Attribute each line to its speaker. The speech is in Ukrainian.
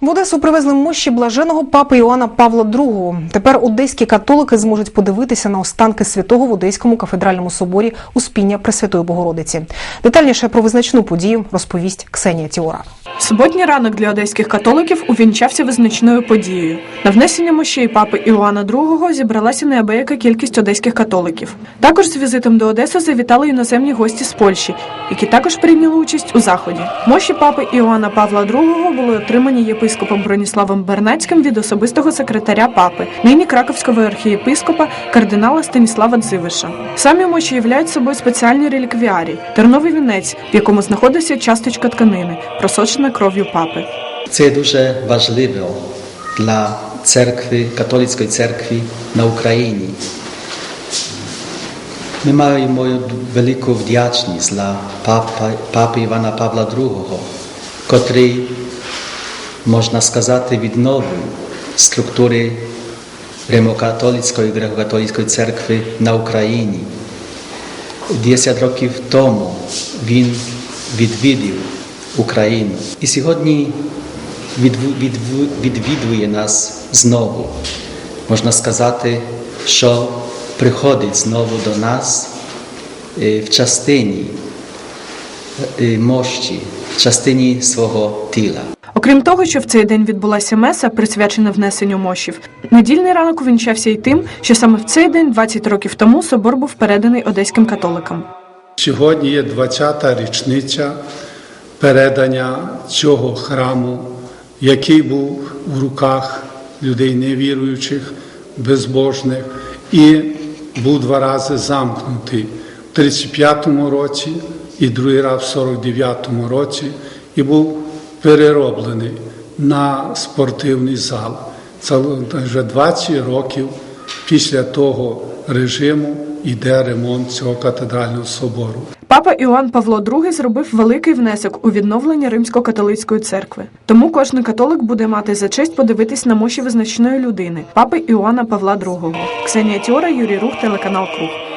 Speaker 1: В Одесу привезли мощі блаженого папи Іоанна Павла II. Тепер одеські католики зможуть подивитися на останки святого в Одеському кафедральному соборі Успіння Пресвятої Богородиці. Детальніше про визначну подію розповість Ксенія Тіора.
Speaker 2: Суботній ранок для одеських католиків увінчався визначною подією. На внесення мощей папи Іоанна II зібралася неабияка кількість одеських католиків. Також з візитом до Одеси завітали іноземні гості з Польщі, які також прийняли участь у заході. Мощі папи Іоанна Павла II були отримані єпископом Броніславом Бернацьким від особистого секретаря папи, нині краковського архієпископа кардинала Станіслава Дзивиша. Самі мощі являють собою спеціальні реліквіарій, терновий вінець, в якому знаходиться часточка тканини, просочена кров'ю папи.
Speaker 3: Це дуже важливо для церкви, католицької церкви на Україні. Ми маємо велику вдячність для папи, папи Івана Павла II, котрий, можна сказати, відновив структури Римокатолицької і греко-католицької церкви на Україні. Десять років тому він відвідав Україну. І сьогодні відвідує нас знову. Можна сказати, що приходить знову до нас е, в частині е, мощі, в частині свого тіла.
Speaker 2: Окрім того, що в цей день відбулася меса, присвячена внесенню мощів, недільний ранок увінчався й тим, що саме в цей день, 20 років тому, собор був переданий одеським католикам.
Speaker 4: Сьогодні є 20-та річниця передання цього храму, який був в руках людей невіруючих, безбожних, і був два рази замкнутий в 35-му році і другий раз в 49-му році, і був перероблений на спортивний зал. Це вже 20 років після того режиму йде ремонт цього катедрального собору.
Speaker 2: Папа Іоанн Павло II зробив великий внесок у відновлення римсько-католицької церкви. Тому кожен католик буде мати за честь подивитись на мощі визначної людини папи Іоанна Павла II. Ксенія Тьора, Юрій Рух, телеканал Круг.